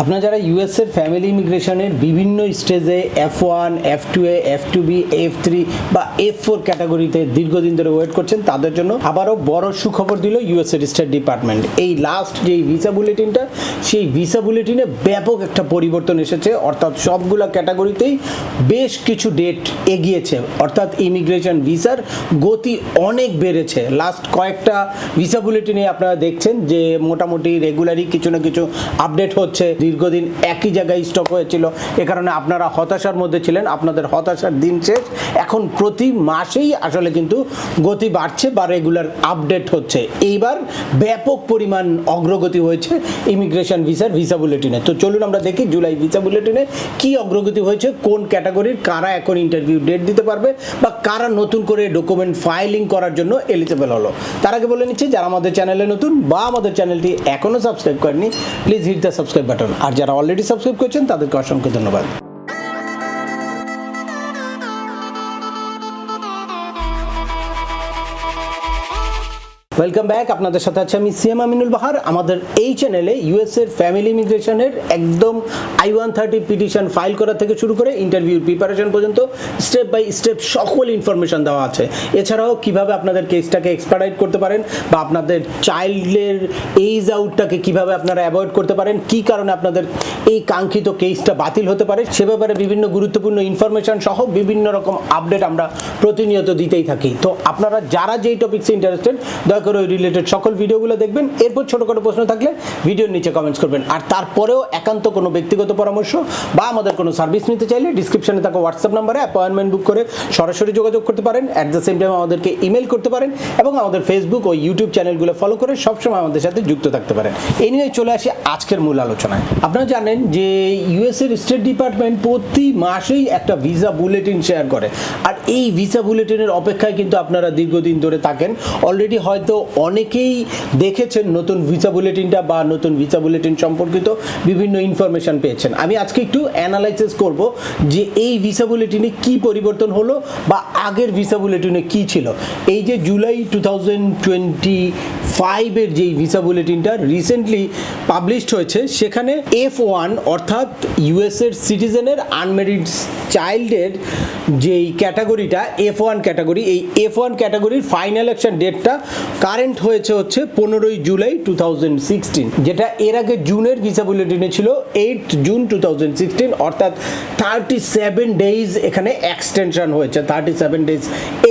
আপনারা যারা ইউএস এর ফ্যামিলি ইমিগ্রেশনের বিভিন্ন স্টেজে F one F two A F two B F three বা এফ ফোর ক্যাটাগরিতে দীর্ঘদিন ধরে ওয়েট করছেন, তাদের জন্য আবারও বড় সুখবর দিল ইউএস এর স্টেট ডিপার্টমেন্ট এই লাস্ট যে ভিসা বুলেটিনটা সেই ভিসা বুলেটিনে ব্যাপক একটা পরিবর্তন এসেছে। অর্থাৎ সবগুলো ক্যাটাগরিতেই বেশ কিছু ডেট এগিয়েছে। অর্থাৎ ইমিগ্রেশন ভিসার গতি অনেক বেড়েছে। লাস্ট কয়েকটা ভিসা বুলেটিনে আপনারা দেখছেন যে মোটামুটি রেগুলারই কিছু না কিছু আপডেট হচ্ছে। দীর্ঘদিন একই জায়গায় স্টক হয়েছিল। এ কারণে আপনারা হতাশার মধ্যে ছিলেন, আপনাদের হতাশার দিন শেষ। এখন প্রতি মাসেই আসলে কিন্তু গতি বাড়ছে বা রেগুলার আপডেট হচ্ছে। এইবার ব্যাপক পরিমাণ অগ্রগতি হয়েছে ইমিগ্রেশন ভিসার ভিসা বুলেটিনে তো চলুন আমরা দেখি জুলাই ভিসা বুলেটিনে কি অগ্রগতি হয়েছে, কোন ক্যাটাগরির কারা এখন ইন্টারভিউ ডেট দিতে পারবে বা কারা নতুন করে ডকুমেন্ট ফাইলিং করার জন্য এলিজিবল হলো। তার আগে বলে নিচ্ছি, যারা আমাদের চ্যানেলে নতুন বা আমাদের চ্যানেলটি এখনও সাবস্ক্রাইব করেনি please hit the subscribe button আর যারা অলরেডি সাবস্ক্রাইব করছেন তাদেরকে অসংখ্য ধন্যবাদ। ওয়েলকাম ব্যাক আপনাদের সাথে আছে আমি সিএম আমিনুল বাহার। আমাদের এই চ্যানেলে ইউএস এর ফ্যামিলি ইমিগ্রেশনের একদম I one thirty petition file করা থেকে শুরু করে ইন্টারভিউর প্রিপারেশন পর্যন্ত স্টেপ বাই স্টেপ সকল ইনফরমেশন দেওয়া আছে। এছাড়াও কীভাবে আপনাদের কেসটাকে এক্সপার্টাইট করতে পারেন বা আপনাদের চাইল্ডের এইজ আউটটাকে কীভাবে আপনারা অ্যাভয়েড করতে পারেন, কি কারণে আপনাদের এই কাঙ্ক্ষিত কেসটা বাতিল হতে পারে। সে ব্যাপারে বিভিন্ন গুরুত্বপূর্ণ ইনফরমেশন সহ বিভিন্ন রকম আপডেট আমরা প্রতিনিয়ত দিতেই থাকি। তো আপনারা যারা যেই টপিক্সে ইন্টারেস্টেড দয়া করে ওই রিলেটেড সকল ভিডিওগুলো দেখবেন। এরপর ছোটোখাটো প্রশ্ন থাকলে ভিডিওর নিচে কমেন্টস করবেন। আর তারপরেও একান্ত কোনো ব্যক্তিগত পরামর্শ বা আমাদের কোনো সার্ভিস নিতে চাইলে ডিসক্রিপশনে থাকা হোয়াটসঅ্যাপ নাম্বারে অ্যাপয়েন্টমেন্ট বুক করে সরাসরি যোগাযোগ করতে পারেন। অ্যাট দ্য সেম টাইম আমাদেরকে ইমেল করতে পারেন এবং আমাদের ফেসবুক ও ইউটিউব চ্যানেলগুলো ফলো করে সবসময় আমাদের সাথে যুক্ত থাকতে পারেন। এই নিয়ে চলে আসি আজকের মূল আলোচনায়। আপনারা জানেন যে ইউএসের স্টেট ডিপার্টমেন্ট প্রতি মাসেই একটা ভিসা বুলেটিন শেয়ার করে। আর এই ভিসা বুলেটিনের অপেক্ষায় কিন্তু আপনারা দীর্ঘদিন ধরে থাকেন। অলরেডি হয়তো অনেকেই দেখেছেন নতুন ভিসা বুলেটিনটা বা নতুন ভিসা বুলেটিন সম্পর্কিত বিভিন্ন ইনফরমেশন পেয়েছেন। আমি আজকে একটু অ্যানালাইসিস করব যে এই ভিসা বুলেটিনে কি পরিবর্তন হলো বা আগের ভিসা বুলেটিনে কি ছিল। এই যে জুলাই টু থাউজেন্ড টোয়েন্টি ফাইভের যেই ভিসা বুলেটিনটা রিসেন্টলি পাবলিশড হয়েছে, সেখানে এফ ওয়ান অর্থাৎ ইউএসের সিটিজেনের আনমেরিড চাইল্ডের যেই ক্যাটাগরিটা এফ ওয়ান ক্যাটাগরি এই এফ ওয়ান ক্যাটাগরির ফাইনাল অ্যাকশন ডেটটা কারেন্ট হয়েছে হচ্ছে পনেরোই জুলাই টু থাউজেন্ড সিক্সটিন যেটা এর আগে জুনের ভিসা বুলেটিনে ছিল eight June two thousand sixteen অর্থাৎ থার্টি সেভেন ডেইজ এখানে এক্সটেনশন হয়েছে থার্টি সেভেন ডেজ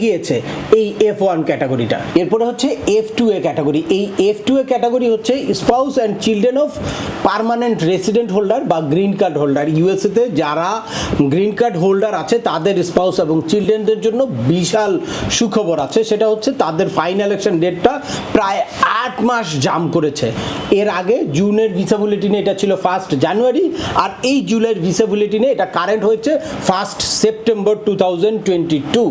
এগিয়েছে এই এফ ওয়ান ক্যাটাগরিটা এরপরে হচ্ছে এফ টু এ ক্যাটাগরি এই এফ টু এ ক্যাটাগরি হচ্ছে spouse and children of permanent resident holder বা গ্রিন কার্ড হোল্ডার ইউএসএতে যারা গ্রিন কার্ড হোল্ডার আছে, তাদের স্পাউস এবং চিলড্রেনদের জন্য বিশাল সুখবর আছে। সেটা হচ্ছে তাদের ফাইনাল ইলেকশন ডেটটা প্রায় আট মাস জাম করেছে। এর আগে জুনের ভিসা বুলেটিনে এটা ছিল ফার্স্ট জানুয়ারি আর এই জুলাইয়ের ভিসা বুলেটিনে এটা কারেন্ট হয়েছে ফার্স্ট সেপ্টেম্বর টু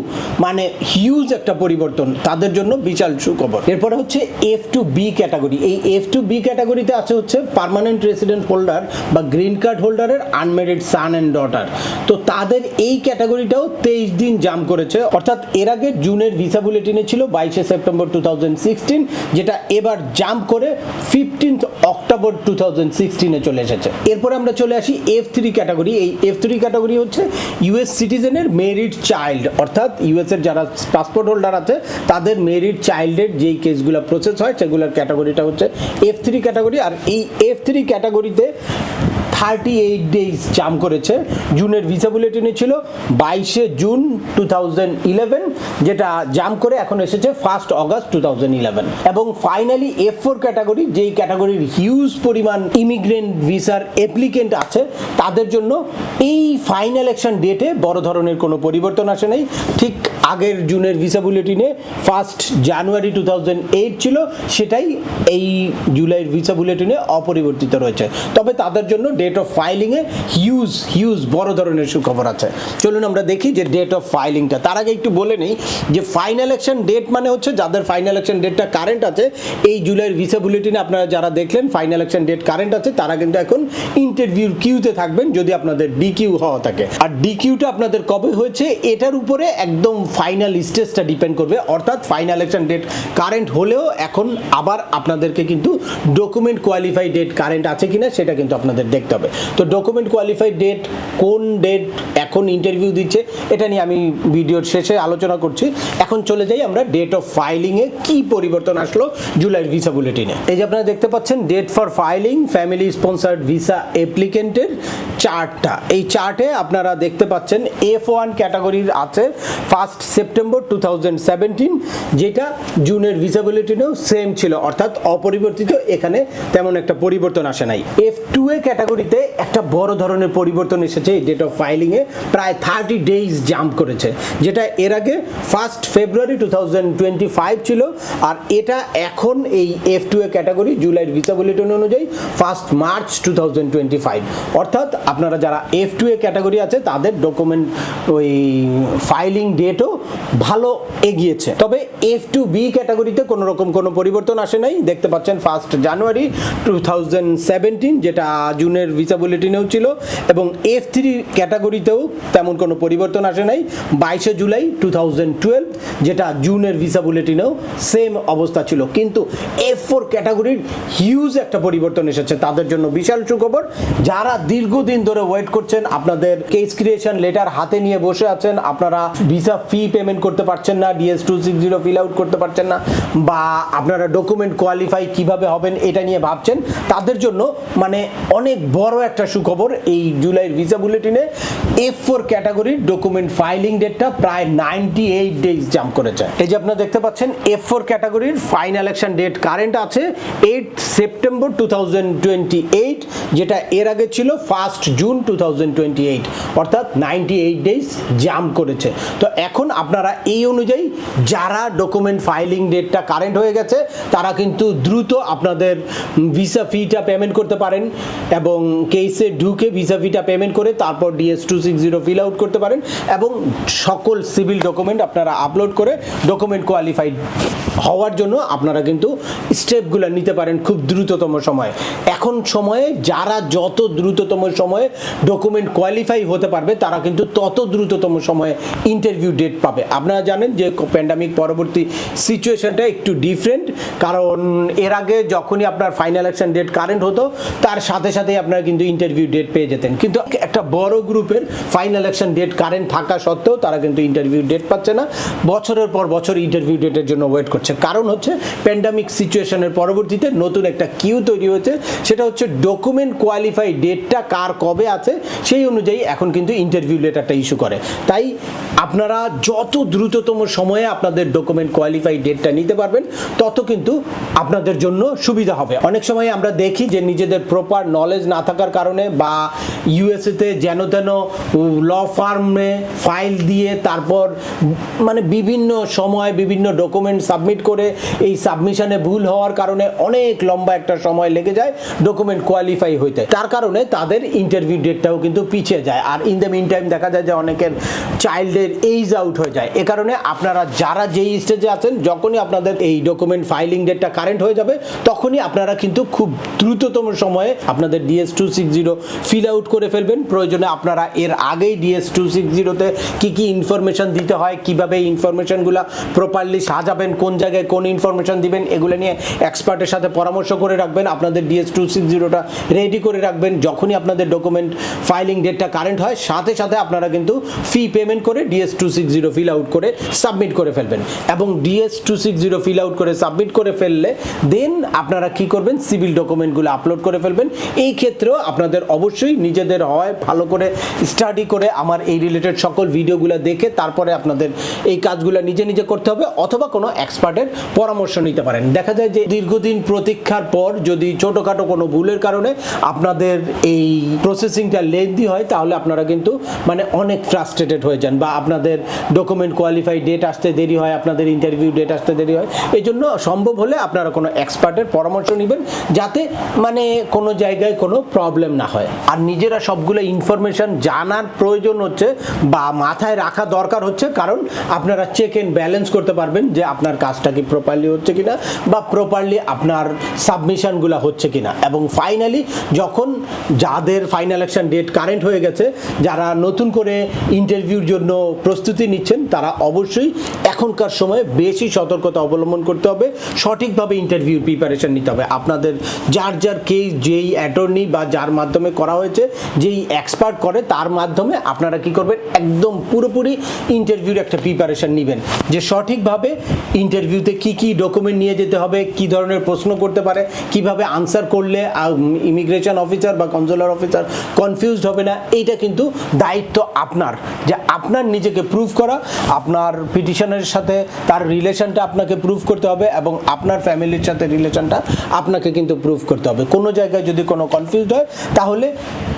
মানে হিউজ একটা পরিবর্তন তাদের জন্য বিশাল সুখবর। এরপরে হচ্ছে এফ টু বি ক্যাটাগরি এই এফ টু বি ক্যাটাগরিতে আছে হচ্ছে পার্মানেন্ট রেসিডেন্ট হোল্ডার বা গ্রিন কার্ড হোল্ডারের আনমেরিড সান অ্যান্ড ডটার তো তাদের এই ক্যাটাগরিটাও তেইশ দিন জাম করেছে। অর্থাৎ এর আগে জুনের ভিসা বুলেটিনে ছিল বাইশে সেপ্টেম্বর টু যেটা এবার জাম্প করে ফিফটিন্থ অক্টোবর টু থাউজেন্ড সিক্সটিনে চলে এসেছে। এরপরে আমরা চলে আসি এফ থ্রি ক্যাটাগরি এই এফ থ্রি ক্যাটাগরি হচ্ছে ইউএস সিটিজেনের মেরিড চাইল্ড অর্থাৎ ইউএসের যারা পাসপোর্ট হোল্ডার আছে, তাদের মেরিট চাইল্ডের যেই কেসগুলো প্রসেস হয়, সেগুলোর ক্যাটাগরিটা হচ্ছে এফ থ্রি ক্যাটাগরি আর এই এফ থ্রি ক্যাটাগরিতে থার্টি এইট ডেজ জাম করেছে জুনের ভিসা বুলেটিনে ছিল বাইশে জুন টু থাউজেন্ড ইলেভেন যেটা জাম করে এখন এসেছে first August two thousand eleven এবং ফাইনালি এফ ফোর ক্যাটাগরি যেই ক্যাটাগরির হিউজ পরিমাণ ইমিগ্রেন্ট ভিসার অ্যাপ্লিকেন্ট আছে, তাদের জন্য এই ফাইনাল ইলেকশন ডেটে বড় ধরনের কোনো পরিবর্তন আসে নাই। ঠিক আগের জুনের ভিসা বুলেটিনে ফার্স্ট জানুয়ারি টু ছিল, সেটাই এই জুলাইয়ের ভিসা বুলেটিনে অপরিবর্তিত রয়েছে। তবে তাদের জন্য ডেট অফ ফাইলিংয়ে হিউজ হিউজ বড় ধরনের সুখবর আছে। চলুন আমরা দেখি যে ডেট অফ ফাইলিংটা তার আগে একটু বলে নেই যে ফাইনাল ইলেকশন ডেট মানে হচ্ছে যাদের ফাইনাল ইলেকশন ডেটটা কারেন্ট আছে, এই জুলাইয়ের ভিসা বুলেটিনে আপনারা যারা দেখলেন ফাইনাল ইলেকশন ডেট কারেন্ট আছে, তারা কিন্তু এখন ইন্টারভিউর কিউতে থাকবেন যদি আপনাদের ডি কিউ হওয়া থাকে। আর ডি কিউটা আপনাদের কবে হয়েছে, এটার উপরে একদম ফাইনাল স্টেজটা ডিপেন্ড করবে। অর্থাৎ ফাইনাল ইলেকশন ডেট কারেন্ট হলেও এখন আবার আপনাদেরকে কিন্তু ডকুমেন্ট কোয়ালিফাই ডেট কারেন্ট আছে কিনা, সেটা কিন্তু আপনাদের দেখতে হবে। হবে। তো ডকুমেন্ট কোয়ালিফাইড ডেট কোন ডেট এখন ইন্টারভিউ দিচ্ছে, এটা নিয়ে আমি ভিডিওর শেষে আলোচনা করছি। এখন চলে যাই আমরা ডেট অফ ফাইলিংয়ে কি পরিবর্তন আসলো জুলাইয়ের ভিসা বুলেটিনে এই যে আপনারা দেখতে পাচ্ছেন date for filing family sponsored visa অ্যাপ্লিকেন্টের চার্টটা। এই চার্টে আপনারা দেখতে পাচ্ছেন এফ ওয়ান ক্যাটাগরির আছে ফার্স্ট সেপ্টেম্বর টু যেটা জুনের ভিসা বুলেটিনেও সেম ছিল। অর্থাৎ অপরিবর্তিত, এখানে তেমন একটা পরিবর্তন আসে নাই। এফ টু এ ক্যাটাগরিতে একটা বড় ধরনের পরিবর্তন এসেছে এই ডেট অফ ফাইলিংয়ে প্রায় থার্টি ডেইজ জাম্প করেছে। যেটা এর আগে ফার্স্ট ফেব্রুয়ারি টু ছিল। আর এটা এখন এই এফ টু এ ক্যাটাগরি জুলাইয়ের ভিসা বুলেটিন অনুযায়ী first March two thousand twenty five অর্থাৎ আপনারা যারা এফ টু এ ক্যাটাগরি আছে, তাদের ডকুমেন্ট ওই ফাইলিং ডেটও ভালো এগিয়েছে। তবে এফ টু বি ক্যাটাগরিতে কোনো রকম কোনো পরিবর্তন আসে নাই। দেখতে পাচ্ছেন ফার্স্ট জানুয়ারি টু যেটা জুনের ভিসা বুলেটিনেও ছিল, এবং এফ থ্রি ক্যাটাগরিতেও তেমন কোনো পরিবর্তন আসে নাই। বাইশে জুলাই টু থাউজেন্ড টুয়েলভ যেটা জুনের ভিসা বুলেটিনেও সেম অবস্থা ছিল। কিন্তু এফ ফোর ক্যাটাগরির হিউজ একটা পরিবর্তন এসেছে তাদের জন্য। বিশাল সুখবর, যারা দীর্ঘদিন ধরে ওয়েট করছেন, আপনাদের কেস ক্রিয়েশন লেটার হাতে নিয়ে বসে আছেন, আপনারা ভিসা ফি পেমেন্ট করতে পারছেন না DS two six zero fill out করতে পারছেন না, বা আপনারা ডকুমেন্ট কোয়ালিফাই কীভাবে হবেন এটা নিয়ে ভাবছেন, তাদের জন্য মানে অনেক বড় একটা সুখবর এই জুলাইয়ের ভিসা বুলেটিনে এফ ফোর ক্যাটাগরির ডকুমেন্ট ফাইলিং ডেটটা প্রায় নাইনটি এইট ডেজ জাম্প করেছে। এই যে আপনারা দেখতে পাচ্ছেন এফ ফোর ক্যাটাগরির ফাইনাল ইলেকশন ডেট কারেন্ট আছে এইট সেপ্টেম্বর টু যেটা এর আগে ছিল ফার্স্ট জুন টু অর্থাৎ নাইনটি এইট ডেজ জাম্প করেছে। তো এখন আপনারা এই অনুযায়ী যারা ডকুমেন্ট ফাইলিং ডেটটা কারেন্ট হয়ে গেছে, তারা কিন্তু দ্রুত আপনাদের ভিসা ফিটা পেমেন্ট করতে পারেন এবং কেসে ঢুকে ভিসা ফিটা পেমেন্ট করে তারপর DS two six zero fill out করতে পারেন এবং সকল সিভিল ডকুমেন্ট আপনারা আপলোড করে ডকুমেন্ট কোয়ালিফাইড হওয়ার জন্য আপনারা কিন্তু স্টেপগুলো নিতে পারেন খুব দ্রুততম সময়ে। এখন সময়ে যারা যত দ্রুততম সময়ে ডকুমেন্ট কোয়ালিফাই হতে পারবে, তারা কিন্তু তত দ্রুততম সময়ে ইন্টারভিউ ডেট পাবে। আপনারা জানেন যে প্যান্ডামিক পরবর্তী সিচুয়েশনটা একটু ডিফারেন্ট কারণ এর আগে যখনই আপনার ফাইনাল অ্যাকশন ডেট কারেন্ট হতো, তার সাথে সাথেই আপনারা কিন্তু ইন্টারভিউ ডেট পেয়ে যেতেন। কিন্তু একটা বড় গ্রুপের ফাইনাল অ্যাকশন ডেট কারেন্ট থাকা সত্ত্বেও তারা কিন্তু ইন্টারভিউ ডেট পাচ্ছে না। বছরের পর বছর ইন্টারভিউ ডেটের জন্য ওয়েট করছে। কারণ হচ্ছে প্যান্ডামিক সিচুয়েশনের পরবর্তীতে নতুন একটা কিউ তৈরি হয়েছে। সেটা হচ্ছে ডকুমেন্ট কোয়ালিফাই ডেটটা কার কবে আছে, সেই অনুযায়ী এখন কিন্তু ইন্টারভিউ লেটারটা ইস্যু করে। তাই আপনারা যত দ্রুততম সময়ে আপনাদের ডকুমেন্ট কোয়ালিফাই ডেটটা নিতে পারবেন, তত কিন্তু আপনাদের জন্য সুবিধা হবে। অনেক সময় আমরা দেখি যে নিজেদের প্রপার নলেজ না থাকার কারণে বা ইউএসএতে যেন তেন ল ফার্মে ফাইল দিয়ে তারপর মানে বিভিন্ন সময় বিভিন্ন ডকুমেন্ট সাবমিট করে, এই সাবমিশনে ভুল হওয়ার কারণে অনেক লম্বা একটা সময় লেগে যায় ডকুমেন্ট কোয়ালিফাই হইতে। তার কারণে তাদের ইন্টারভিউ ডেটটাও কিন্তু পিছিয়ে যায়। আর ইন দ্য মিন টাইম দেখা যায় যে অনেকের চাইল্ডের এইজ আউট হয়ে যায়। এ কারণে আপনারা যারা যেই স্টেজে আছেন, যখনই আপনাদের এই ডকুমেন্ট ফাইলিং ডেটটা কারেন্ট হয়ে যাবে, তখনই আপনারা কিন্তু খুব দ্রুততম সময়ে আপনাদের DS two six zero fill out করে ফেলবেন। প্রয়োজনে আপনারা এর আগেই ডিএস টু সিক্স জিরোতে কী কী ইনফরমেশন দিতে হয়, কীভাবে ইনফরমেশনগুলো প্রপারলি সাজাবেন, কোন জায়গায় কোন ইনফরমেশন দিবেন, এগুলো নিয়ে এক্সপার্টের সাথে পরামর্শ করে রাখবেন। আপনাদের ডিএস টু সিক্স জিরোটা রেডি করে রাখবেন। যখনই আপনাদের ডকুমেন্ট ফাইলিং ডেটটা কারেন্ট হয়, সাথে সাথে আপনারা কিন্তু ফি পেমেন্ট করে DS two six zero fill out করে সাবমিট করে ফেলবেন। এবং DS two six zero fill out করে সাবমিট করে ফেললে দেন আপনারা কি করবেন? সিভিল ডকুমেন্টগুলো আপলোড করে ফেলবেন। এই ক্ষেত্রেও আপনাদের অবশ্যই নিজেদের হয়, ভালো করে স্টাডি করে আমার এই রিলেটেড সকল ভিডিওগুলো দেখে তারপরে আপনাদের এই কাজগুলো নিজে নিজে করতে হবে, অথবা কোনো এক্সপার্টের পরামর্শ নিতে পারেন। দেখা যায় যে দীর্ঘদিন প্রতীক্ষার পর যদি ছোটোখাটো কোনো ভুলের কারণে আপনাদের এই প্রসেসিংটা লেন্দি হয়, তাহলে আপনারা কিন্তু মানে অনেক ফ্রাস্ট্রেটেড হয়ে যান বা আপনাদের ডকুমেন্ট কোয়ালিফাই ডেট আসতে দেরি হয়, আপনাদের ইন্টারভিউ ডেট আসতে দেরি হয়। এই জন্য সম্ভব হলে আপনারা কোনো এক্সপার্টের পরামর্শ নেবেন যাতে মানে কোনো জায়গায় কোনো প্রবলেম না হয়। আর নিজেরা সবগুলো ইনফরমেশন জানার প্রয়োজন হচ্ছে বা মাথায় রাখা দরকার হচ্ছে, কারণ আপনারা চেক এন্ড ব্যালেন্স করতে পারবেন যে আপনার কাজটা কাজটা কি প্রপারলি হচ্ছে কিনা বা প্রপারলি আপনার সাবমিশনগুলো হচ্ছে কিনা। এবং ফাইনালি যখন যাদের ফাইনাল অ্যাকশন ডেট কারেন্ট হয়ে গেছে, যারা নতুন করে ইন্টারভিউর জন্য প্রস্তুতি নিচ্ছেন, তারা অবশ্যই এখনকার সময়ে বেশি সতর্কতা অবলম্বন করতে হবে, সঠিকভাবে ইন্টারভিউ প্রিপারেশন নিতে হবে। আপনাদের যার যার কেস যেই অ্যাটর্নি বা যার মাধ্যমে করা হয়েছে, যেই এক্সপার্ট করে, তার মাধ্যমে আপনারা কি করবেন? একদম পুরোপুরি ইন্টারভিউর একটা প্রিপারেশন নেবেন। যে সঠিকভাবে ইন্টারভিউতে কি কি ডকুমেন্ট নিয়ে যেতে হবে, কি ধরনের প্রশ্ন করতে পারে, কীভাবে আনসার করলে ইমিগ্রেশন অফিসার বা কনজুলার অফিসার কনফিউজড হবে না, এইটা কিন্তু দায়িত্ব আপনার। যে আপনার নিজেকে প্রুভ করা, আপনার পিটিশনের সাথে তার রিলেশনটা আপনাকে প্রুভ করতে হবে এবং আপনার ফ্যামিলির সাথে রিলেশনটা আপনাকে কিন্তু প্রুভ করতে হবে। কোনো জায়গায় যদি কোনো কনফিউজড হয়, তাহলে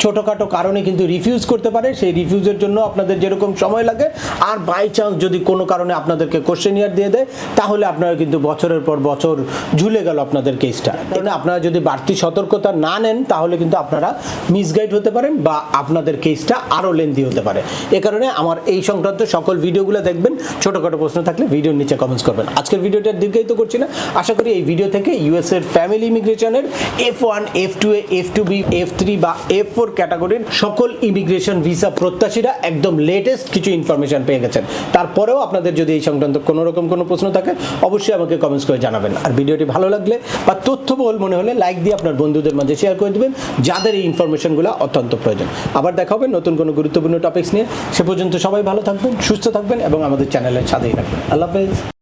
ছোটোখাটো কারণে কিন্তু রিফিউজ করতে পারে। সেই রিফিউজের জন্য আপনাদের যেরকম সময় লাগে, আর বাই চান্স যদি কোনো কারণে আপনাদেরকে কোশ্চেন ইয়ার দিয়ে দেয়, তাহলে আপনারা কিন্তু বছরের পর বছর ঝুলে গেল আপনাদের কেসটা আপনারা যদি বাড়তি সতর্কতা না নেন, তাহলে কিন্তু আপনারা মিসগাইড হতে পারেন বা আপনাদের কেসটা আরও লেন্দি হতে পারে। এ কারণে আমার এই সংক্রান্ত সকল ভিডিওগুলো দেখবেন। ছোটোখাটো প্রশ্ন থাকলে ভিডিওর নিচে কমেন্টস করবেন। আজকের ভিডিওটা দীর্ঘায়িত করছি না। আশা করি এই ভিডিও থেকে ইউএস এর ফ্যামিলি ইমিগ্রেশনের F one F two A F two B F three বা এফ ফোর ক্যাটাগরির সকল ইমিগ্রেশন ভিসা প্রত্যাশীরা একদম লেটেস্ট কিছু ইনফরমেশন পেয়ে গেছেন। তারপরেও আপনাদের যদি এই সংক্রান্ত কোনো রকম কোনো প্রশ্ন থাকে অবশ্যই আমাকে কমেন্টস করে জানাবেন। আর ভিডিওটি ভালো লাগলে বা তথ্যবহুল মনে হলে লাইক দিয়ে আপনার বন্ধুদের মাঝে শেয়ার করে দেবেন, যাদের এই ইনফরমেশনগুলো অত্যন্ত প্রয়োজন। আবার দেখা হবে নতুন কোনো গুরুত্বপূর্ণ টপিক্স নিয়ে। সে পর্যন্ত সবাই ভালো থাকবেন, সুস্থ থাকবেন এবং আমাদের চ্যানেলের সাথেই থাকবেন। আল্লাহ হাফেজ।